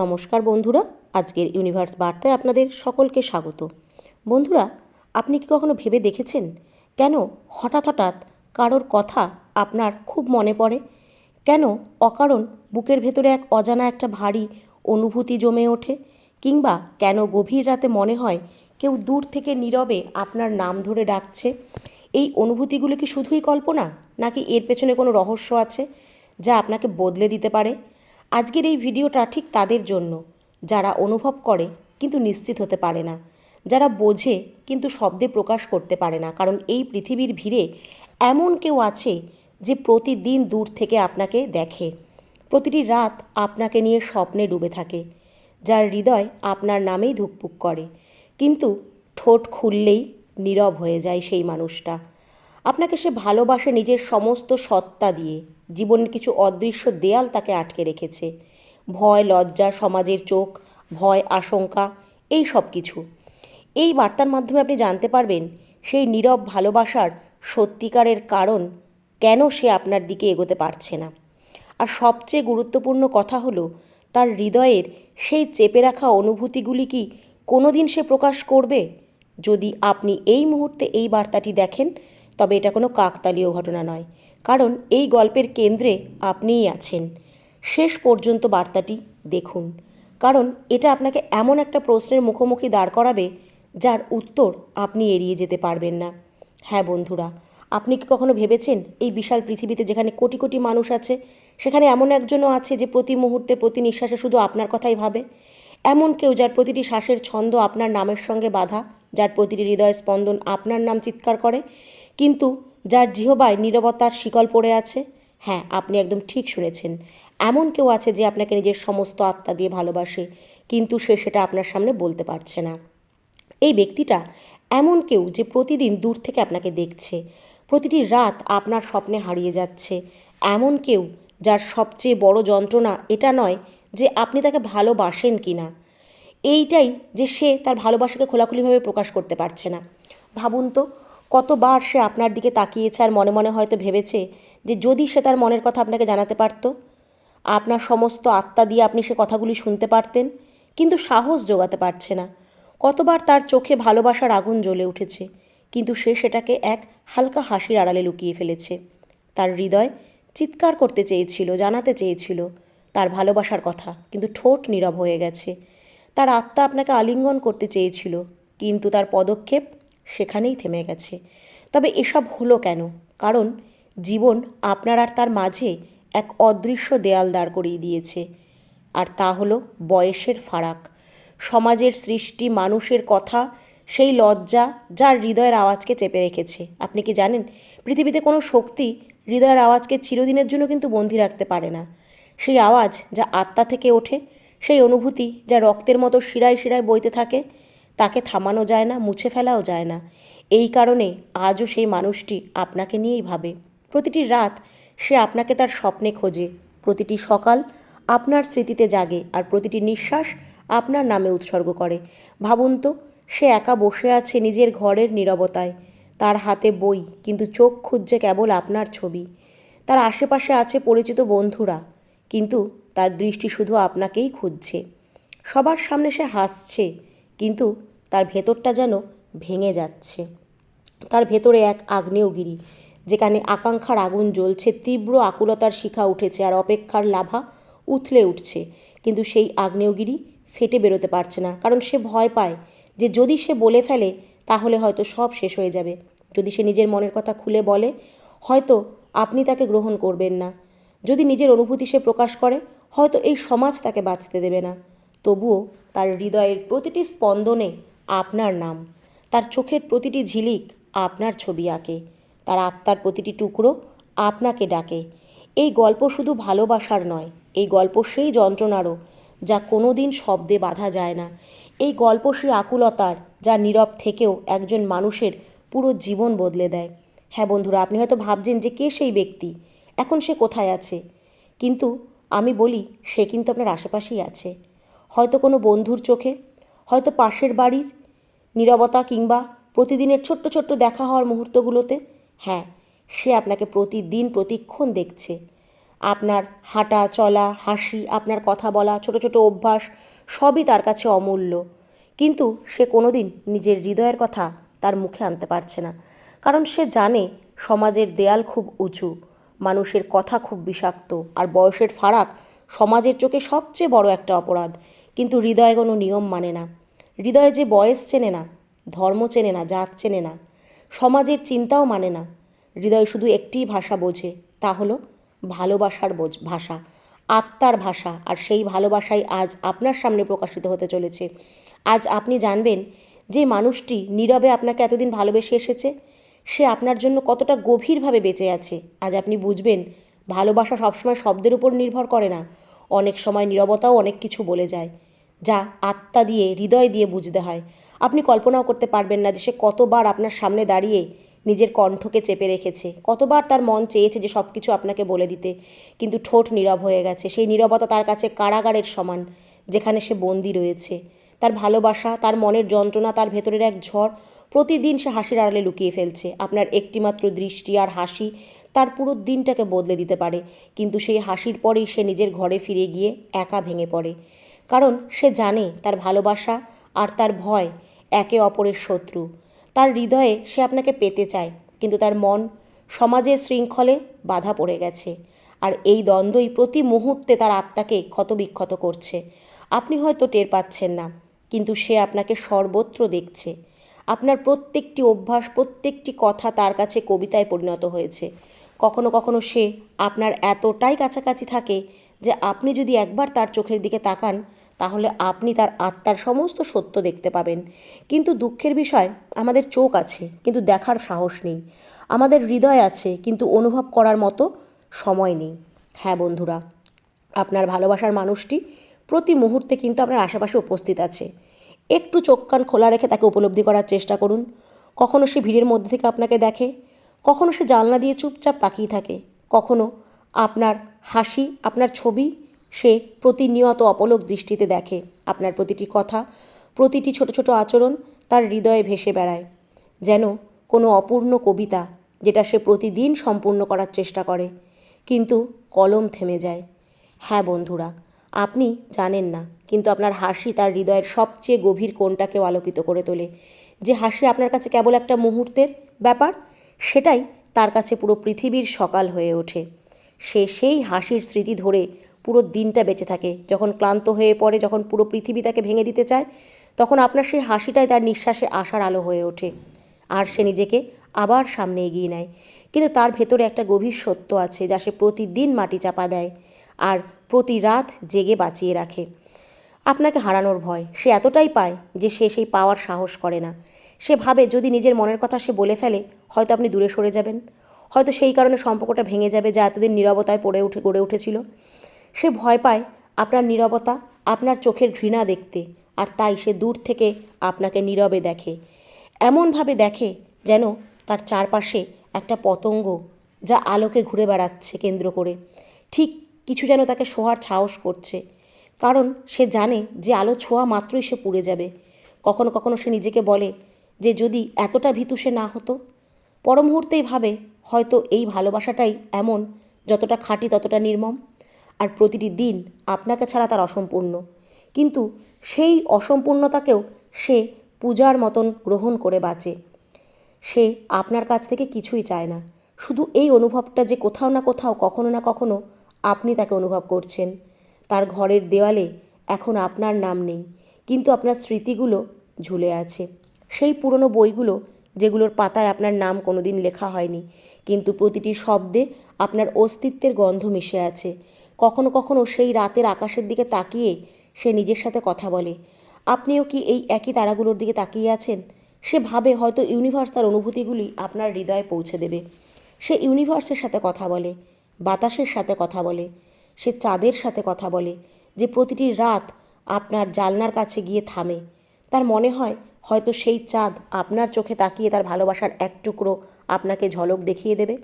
নমস্কার বন্ধুরা, আজকের ইউনিভার্স বার্তায় আপনাদের সকলকে স্বাগত। বন্ধুরা, আপনি কি কখনো ভেবে দেখেছেন? কেন হঠাৎ হঠাৎ কারোর কথা আপনার খুব মনে পড়ে? কেন অকারণ বুকের ভেতরে এক অজানা একটা ভারী অনুভূতি জমে ওঠে? কিংবা কেন গভীর রাতে মনে হয় কেউ দূর থেকে নীরবে আপনার নাম ধরে ডাকছে? এই অনুভূতিগুলো কি শুধুই কল্পনা, নাকি এর পেছনে কোনো রহস্য আছে, যা আপনাকে বদলে দিতে পারে? আজকের এই ভিডিওটা ঠিক তাদের জন্য। যারা অনুভব করে, কিন্তু নিশ্চিত হতে পারে না। যারা বোঝে, কিন্তু শব্দে প্রকাশ করতে পারে না। কারণ এই পৃথিবীর ভিড়ে এমন কেউ আছে যে প্রতিদিন দূর থেকে আপনাকে দেখে। প্রতিটি রাত আপনাকে নিয়ে স্বপ্নে ডুবে থাকে। যার হৃদয় আপনার নামেই ধুকপুক করে। কিন্তু ঠোঁট খুললেই নীরব হয়ে যায় সেই মানুষটা। আপনাকে সে ভালোবাসে নিজের সমস্ত সত্তা দিয়ে। জীবনের কিছু অদৃশ্য দেয়াল তাকে আটকে রেখেছে। ভয়, লজ্জা, সমাজের চোখ, ভয়, আশঙ্কা, এই সব কিছু। এই বার্তার মাধ্যমে আপনি জানতে পারবেন সেই নীরব ভালোবাসার সত্যিকারের কারণ কেন সে আপনার দিকে এগোতে পারছে না। আর সবচেয়ে গুরুত্বপূর্ণ কথা হলো, তার হৃদয়ের সেই চেপে রাখা অনুভূতিগুলি কি কোনো দিন সে প্রকাশ করবে? যদি আপনি এই মুহূর্তে এই বার্তাটি দেখেন, তবে এটা কোনো কাকতালীয় ঘটনা নয়। কারণ এই গল্পের কেন্দ্রে আপনিই আছেন। শেষ পর্যন্ত বার্তাটি দেখুন। কারণ এটা আপনাকে এমন একটা প্রশ্নের মুখোমুখি দাঁড় করাবে, যার উত্তর আপনি এড়িয়ে যেতে পারবেন না। হ্যাঁ বন্ধুরা, আপনি কি কখনো ভেবেছেন এই বিশাল পৃথিবীতে যেখানে কোটি কোটি মানুষ আছে, সেখানে এমন একজনও আছে যে প্রতি মুহূর্তে, প্রতি নিঃশ্বাসে শুধু আপনার কথাই ভাবে? এমন কেউ যার প্রতিটি শ্বাসের ছন্দ আপনার নামের সঙ্গে বাধা, যার প্রতিটি হৃদয় স্পন্দন আপনার নাম চিৎকার করে, কিন্তু যার জিহবায় নীরবতার শিকল পড়ে আছে। হ্যাঁ আপনি একদম ঠিক শুনেছেন। এমন কেউ আছে যে আপনাকে নিজের সমস্ত আত্মা দিয়ে ভালোবাসে, কিন্তু সে সেটা আপনার সামনে বলতে পারছে না। এই ব্যক্তিটা এমন কেউ যে প্রতিদিন দূর থেকে আপনাকে দেখছে। প্রতিটি রাত আপনার স্বপ্নে হারিয়ে যাচ্ছে। এমন কেউ যার সবচেয়ে বড় যন্ত্রণা এটা নয় যে আপনি তাকে ভালোবাসেন কি না এইটাই যে সে তার ভালোবাসাকে খোলাখুলিভাবে প্রকাশ করতে পারছে না। ভাবুন তো কতবার সে আপনার দিকে তাকিয়েছে আর মনে মনে হয়তো ভেবেছে যে যদি সে তার মনের কথা আপনাকে জানাতে পারত, আপনার সমস্ত আত্মা দিয়ে আপনি সে কথাগুলি শুনতে পারতেন, কিন্তু সাহস জোগাতে পারছে না। কতবার তার চোখে ভালোবাসার আগুন জ্বলে উঠেছে, কিন্তু সে সেটাকে এক হালকা হাসির আড়ালে লুকিয়ে ফেলেছে। তার হৃদয় চিৎকার করতে চেয়েছিল, জানাতে চেয়েছিল তার ভালোবাসার কথা, কিন্তু ঠোঁট নীরব হয়ে গেছে। তার আত্মা আপনাকে আলিঙ্গন করতে চেয়েছিল, কিন্তু তার পদক্ষেপ সেখানেই থেমে গেছে। তবে এসব হলো কেন? কারণ জীবন আপনার আর তার মাঝে এক অদৃশ্য দেয়াল দাঁড় করিয়ে দিয়েছে। আর তা হলো বয়সের ফারাক। সমাজের সৃষ্টি, মানুষের কথা, সেই লজ্জা যার হৃদয়ের আওয়াজকে চেপে রেখেছে। আপনি কি জানেন, পৃথিবীতে কোনো শক্তি হৃদয়ের আওয়াজকে চিরদিনের জন্য কিন্তু বন্দি রাখতে পারে না। সেই আওয়াজ যা আত্মা থেকে ওঠে, সেই অনুভূতি যা রক্তের মতো শিরায় শিরায় বইতে থাকে তাকে থামানো যায় না, মুছে ফেলাও যায় না। এই কারণে আজও সেই মানুষটি আপনাকে নিয়েই ভাবে। প্রতিটি রাত সে আপনাকে তার স্বপ্নে খোঁজে। প্রতিটি সকাল আপনার স্মৃতিতে জাগে আর প্রতিটি নিঃশ্বাস আপনার নামে উৎসর্গ করে। ভাবুন তো, সে একা বসে আছে নিজের ঘরের নীরবতায়। তার হাতে বই, কিন্তু চোখ খুঁজছে কেবল আপনার ছবি। তার আশেপাশে আছে পরিচিত বন্ধুরা, কিন্তু তার দৃষ্টি শুধু আপনাকেই খুঁজছে। সবার সামনে সে হাসছে, কিন্তু তার ভেতরটা যেন ভেঙে যাচ্ছে। তার ভেতরে এক আগ্নেয়গিরি, যেখানে আকাঙ্ক্ষার আগুন জ্বলছে, তীব্র আকুলতার শিখা উঠেছে আর অপেক্ষার লাভা উথলে উঠছে। কিন্তু সেই আগ্নেয়গিরি ফেটে বেরোতে পারছে না, কারণ সে ভয় পায় যে যদি সে বলে ফেলে, তাহলে হয়তো সব শেষ হয়ে যাবে। যদি সে নিজের মনের কথা খুলে বলে, হয়তো আপনি তাকে গ্রহণ করবেন না। যদি নিজের অনুভূতি সে প্রকাশ করে, হয়তো এই সমাজ তাকে বাঁচতে দেবে না। তবুও তার হৃদয়ের প্রতিটি স্পন্দনে আপনার নাম। তার চোখের প্রতিটি ঝিলিক আপনার ছবি আঁকে। তার আত্মার প্রতিটি টুকরো আপনাকে ডাকে। এই গল্প শুধু ভালোবাসার নয়, এই গল্প সেই যন্ত্রণারও যা কোনো দিন শব্দে বাধা যায় না। এই গল্প সেই আকুলতার যা নীরব থেকেও একজন মানুষের পুরো জীবন বদলে দেয়। হ্যাঁ বন্ধুরা, আপনি হয়তো ভাবছেন যে কে সেই ব্যক্তি? এখন সে কোথায় আছে? কিন্তু আমি বলি, সে কিন্তু আপনার আশেপাশেই আছে। হয়তো কোনো বন্ধুর চোখে হয়তো পাশের বাড়ির, নীরবতা কিংবা প্রতিদিনের ছোট্ট ছোট্ট দেখা হওয়ার মুহূর্তগুলোতে হ্যাঁ সে আপনাকে প্রতিদিন প্রতিক্ষণ দেখছে। আপনার হাঁটা, চলা, হাসি, আপনার কথা বলা, ছোট ছোট অভ্যাস, সবই তার কাছে অমূল্য। কিন্তু সে কোনোদিন নিজের হৃদয়ের কথা তার মুখে আনতে পারছে না। কারণ সে জানে সমাজের দেয়াল খুব উঁচু, মানুষের কথা খুব বিষাক্ত, আর বয়সের ফারাক সমাজের চোখে সবচেয়ে বড় একটা অপরাধ। কিন্তু হৃদয় কোনো নিয়ম মানে না। হৃদয় যে বয়স চেনে না, ধর্ম চেনে না, জাত চেনে না, সমাজের চিন্তাও মানে না। হৃদয় শুধু একটিই ভাষা বোঝে, তা হলো ভালোবাসার বোঝ, ভাষা। আত্মার ভাষা, আর সেই ভালোবাসাই আজ আপনার সামনে প্রকাশিত হতে চলেছে। আজ আপনি জানবেন যে মানুষটি নীরবে আপনাকে এতদিন ভালোবেসে এসেছে, সে আপনার জন্য কতটা গভীরভাবে বেঁচে আছে। আজ আপনি বুঝবেন, ভালোবাসা সবসময় শব্দের উপর নির্ভর করে না। অনেক সময় নীরবতাও অনেক কিছু বলে যায়। যা আত্মা দিয়ে, হৃদয় দিয়ে বুঝতে হয়। আপনি কল্পনাও করতে পারবেন না যে সে কতবার আপনার সামনে দাঁড়িয়ে নিজের কণ্ঠকে চেপে রেখেছে। কতবার তার মন চেয়েছে যে সব কিছু আপনাকে বলে দিতে। কিন্তু ঠোঁট নীরব হয়ে গেছে। সেই নীরবতা তার কাছে কারাগারের সমান, যেখানে সে বন্দি রয়েছে। তার ভালোবাসা, তার মনের যন্ত্রণা, তার ভেতরের এক ঝড় প্রতিদিন সে হাসির আড়ালে লুকিয়ে ফেলছে। আপনার একটিমাত্র দৃষ্টি আর হাসি তার পুরো দিনটাকে বদলে দিতে পারে। কিন্তু সেই হাসির পরেই সে নিজের ঘরে ফিরে গিয়ে একা ভেঙে পড়ে। কারণ সে জানে তার ভালোবাসা আর তার ভয় একে অপরের শত্রু। তার হৃদয়ে সে আপনাকে পেতে চায়, কিন্তু তার মন সমাজের শৃঙ্খলে বাধা পড়ে গেছে। আর এই দ্বন্দ্বই প্রতি মুহূর্তে তার আত্মাকে ক্ষতবিক্ষত করছে। আপনি হয়তো টের পাচ্ছেন না, কিন্তু সে আপনাকে সর্বত্র দেখছে। আপনার প্রত্যেকটি অভ্যাস, প্রত্যেকটি কথা তার কাছে কবিতায় পরিণত হয়েছে। কখনো কখনো সে আপনার এতটাই কাছাকাছি থাকে যে আপনি যদি একবার তার চোখের দিকে তাকান, তাহলে আপনি তার আত্মার সমস্ত সত্য দেখতে পাবেন। কিন্তু দুঃখের বিষয়, আমাদের চোখ আছে, কিন্তু দেখার সাহস নেই। আমাদের হৃদয় আছে, কিন্তু অনুভব করার মতো সময় নেই। হ্যাঁ বন্ধুরা, আপনার ভালোবাসার মানুষটি প্রতি মুহূর্তে কিন্তু আপনার আশেপাশে উপস্থিত আছে। একটু চোখ কান খোলা রেখে তাকে উপলব্ধি করার চেষ্টা করুন। কখনো সে ভিড়ের মধ্যে থেকে আপনাকে দেখে, কখনো সে জানলা দিয়ে চুপচাপ তাকিয়ে থাকে, কখনো আপনার হাসি, আপনার ছবি সে প্রতিনিয়ত অপলক দৃষ্টিতে দেখে। আপনার প্রতিটি কথা, প্রতিটি ছোট ছোট আচরণ তার হৃদয়ে ভেসে বেড়ায়। যেন কোনো অপূর্ণ কবিতা যেটা সে প্রতিদিন সম্পূর্ণ করার চেষ্টা করে, কিন্তু কলম থেমে যায়। হ্যাঁ বন্ধুরা, আপনি জানেন না, কিন্তু আপনার হাসি তার হৃদয়ের সবচেয়ে গভীর কোণটাকেও আলোকিত করে তোলে। যে হাসি আপনার কাছে কেবল একটা মুহূর্তের ব্যাপার, সেটাই তার কাছে পুরো পৃথিবীর সকাল হয়ে ওঠে। সে সেই হাসির স্মৃতি ধরে পুরো দিনটা বেঁচে থাকে। যখন ক্লান্ত হয়ে পড়ে, যখন পুরো পৃথিবী তাকে ভেঙে দিতে চায়, তখন আপনার সেই হাসিটাই তার নিঃশ্বাসে আসার আলো হয়ে ওঠে আর সে নিজেকে আবার সামনে এগিয়ে নেয়। কিন্তু তার ভেতরে একটা গভীর সত্য আছে যা সে প্রতিদিন মাটি চাপা দেয় আর প্রতি রাত জেগে বাঁচিয়ে রাখে। আপনাকে হারানোর ভয় সে এতটাই পায় যে সে সেই পাওয়ার সাহস করে না। সে ভাবে যদি নিজের মনের কথা সে বলে ফেলে, হয়তো আপনি দূরে সরে যাবেন। হয়তো সেই কারণে সম্পর্কটা ভেঙে যাবে যা এতদিন নীরবতায় পড়ে উঠে, গড়ে উঠেছিল। সে ভয় পায় আপনার নীরবতা, আপনার চোখের ঘৃণা দেখতে, আর তাই সে দূর থেকে আপনাকে নীরবে দেখে। এমনভাবে দেখে যেন তার চারপাশে একটা পতঙ্গ যা আলোকে ঘুরে বেড়াচ্ছে কেন্দ্র করে। ঠিক কিছু যেন তাকে শোয়ার সাহস করছে, কারণ সে জানে যে আলো ছোঁয়া মাত্রই সে পুড়ে যাবে। কখনো কখনো সে নিজেকে বলে যে, যদি এতটা ভীতু সে না হতো পর মুহূর্তেই ভাবে, হয়তো এই ভালোবাসাটাই এমন, যতটা খাঁটি ততটা নির্মম। আর প্রতিটি দিন আপনাকে ছাড়া তার অসম্পূর্ণ। কিন্তু সেই অসম্পূর্ণতাকেও সে পূজার মতন গ্রহণ করে বাঁচে। সে আপনার কাছ থেকে কিছুই চায় না। শুধু এই অনুভবটা যে কোথাও না কোথাও, কখনো না কখনো আপনি তাকে অনুভব করছেন। তার ঘরের দেওয়ালে এখন আপনার নাম নেই, কিন্তু আপনার স্মৃতিগুলো ঝুলে আছে। সেই পুরনো বইগুলো যেগুলোর পাতায় আপনার নাম কোনো দিন লেখা হয়নি। কিন্তু প্রতিটি শব্দে আপনার অস্তিত্বের গন্ধ মিশে আছে। কখনো কখনো সেই রাতের আকাশের দিকে তাকিয়ে সে নিজের সাথে কথা বলে। আপনিও কি এই একই তারাগুলোর দিকে তাকিয়ে আছেন? সে ভাবে হয়তো ইউনিভার্স তার অনুভূতিগুলি আপনার হৃদয়ে পৌঁছে দেবে। সে ইউনিভার্সের সাথে কথা বলে, বাতাসের সাথে কথা বলে, সে চাঁদের সাথে কথা বলে, যে প্রতিটি রাত আপনার জালনার কাছে গিয়ে থামে। তার মনে হয় হয়তো সেই চাঁদ আপনার চোখে তাকিয়ে তার ভালোবাসার এক টুকরো আপনাকে ঝলক দেখিয়ে দেবে।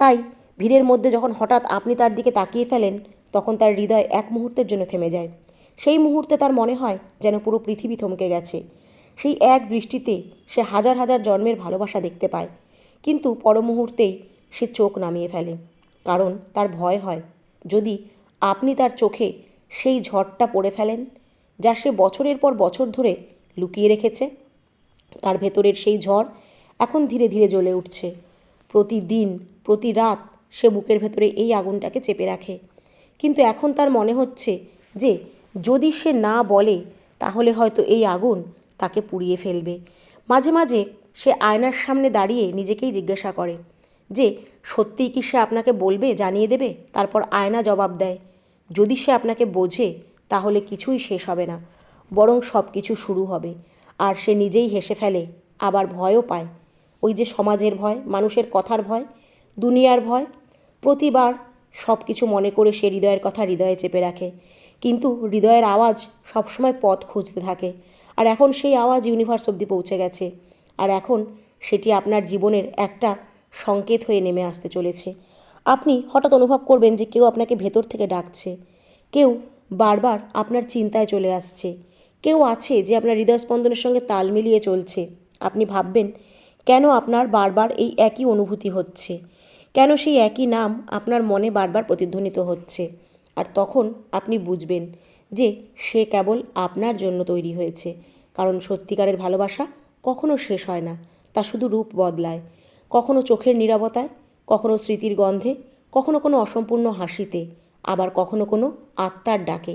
তাই ভিড়ের মধ্যে যখন হঠাৎ আপনি তার দিকে তাকিয়ে ফেলেন, তখন তার হৃদয় এক মুহূর্তের জন্য থেমে যায়। সেই মুহূর্তে তার মনে হয় যেন পুরো পৃথিবী থমকে গেছে। সেই এক দৃষ্টিতে সে হাজার হাজার জন্মের ভালোবাসা দেখতে পায়, কিন্তু পর মুহূর্তেই সে চোখ নামিয়ে ফেলে। কারণ তার ভয় হয়, যদি আপনি তার চোখে সেই ঝড়টা পড়ে ফেলেন, যা সে বছরের পর বছর ধরে লুকিয়ে রেখেছে। তার ভেতরের সেই ঝড় এখন ধীরে ধীরে জ্বলে উঠছে। প্রতিদিন, প্রতি রাত সে বুকের ভেতরে এই আগুনটাকে চেপে রাখে। কিন্তু এখন তার মনে হচ্ছে যে, যদি সে না বলে, তাহলে হয়তো এই আগুন তাকে পুড়িয়ে ফেলবে। মাঝে মাঝে সে আয়নার সামনে দাঁড়িয়ে নিজেকেই জিজ্ঞাসা করে যে, সত্যিই কি সে আপনাকে বলবে, জানিয়ে দেবে? তারপর আয়না জবাব দেয়, যদি সে আপনাকে বোঝে, তাহলে কিছুই শেষ হবে না। বরং সব কিছু শুরু হবে। আর সে নিজেই হেসে ফেলে, আবার ভয়ও পায়। ওই যে সমাজের ভয়, মানুষের কথার ভয়, দুনিয়ার ভয়, প্রতিবার সব কিছু মনে করে সে হৃদয়ের কথা হৃদয়ে চেপে রাখে। কিন্তু হৃদয়ের আওয়াজ সবসময় পথ খুঁজতে থাকে। আর এখন সেই আওয়াজ ইউনিভার্স অবধি পৌঁছে গেছে। আর এখন সেটি আপনার জীবনের একটা সংকেত হয়ে নেমে আসতে চলেছে। আপনি হঠাৎ অনুভব করবেন যে কেউ আপনাকে ভেতর থেকে ডাকছে। কেউ বারবার আপনার চিন্তায় চলে আসছে। কেউ আছে যে আপনার হৃদয়স্পন্দনের সঙ্গে তাল মিলিয়ে চলছে? আপনি ভাববেন, কেন আপনার বারবার এই একই অনুভূতি হচ্ছে? কেন সেই একই নাম আপনার মনে বারবার প্রতিধ্বনিত হচ্ছে? আর তখন আপনি বুঝবেন যে সে কেবল আপনার জন্য তৈরি হয়েছে। কারণ সত্যিকারের ভালোবাসা কখনো শেষ হয় না, তা শুধু রূপ বদলায়। কখনো চোখের নীরবতায়, কখনো স্মৃতির গন্ধে, কখনো কোনো অসম্পূর্ণ হাসিতে, আবার কখনো কোনো আত্মার ডাকে।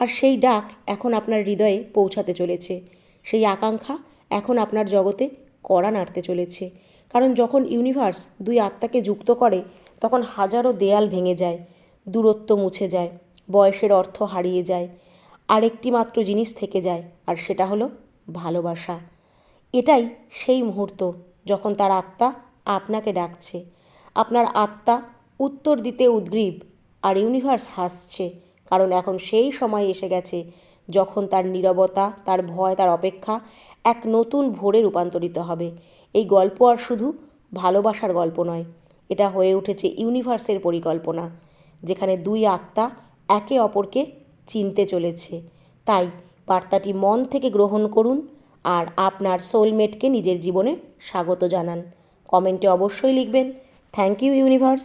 আর সেই ডাক এখন আপনার হৃদয়ে পৌঁছাতে চলেছে। সেই আকাঙ্ক্ষা এখন আপনার জগতে কড়া নাড়তে চলেছে। কারণ যখন ইউনিভার্স দুই আত্মাকে যুক্ত করে, তখন হাজারো দেয়াল ভেঙে যায়, দূরত্ব মুছে যায়, বয়সের অর্থ হারিয়ে যায়, আরেকটি মাত্র জিনিস থেকে যায়, আর সেটা হলো ভালোবাসা। এটাই সেই মুহূর্ত যখন তার আত্মা আপনাকে ডাকছে। আপনার আত্মা উত্তর দিতে উদ্গ্রীব, আর ইউনিভার্স হাসছে। কারণ এখন সেই সময় এসে গেছে যখন তার নীরবতা, তার ভয়, তার অপেক্ষা এক নতুন ভোরে রূপান্তরিত হবে। এই গল্প আর শুধু ভালোবাসার গল্প নয়, এটা হয়ে উঠেছে ইউনিভার্সের পরিকল্পনা, যেখানে দুই আত্মা একে অপরকে চিনতে চলেছে। তাই বার্তাটি মন থেকে গ্রহণ করুন আর আপনার সোলমেটকে নিজের জীবনে স্বাগত জানান। কমেন্টে অবশ্যই লিখবেন থ্যাংক ইউ ইউনিভার্স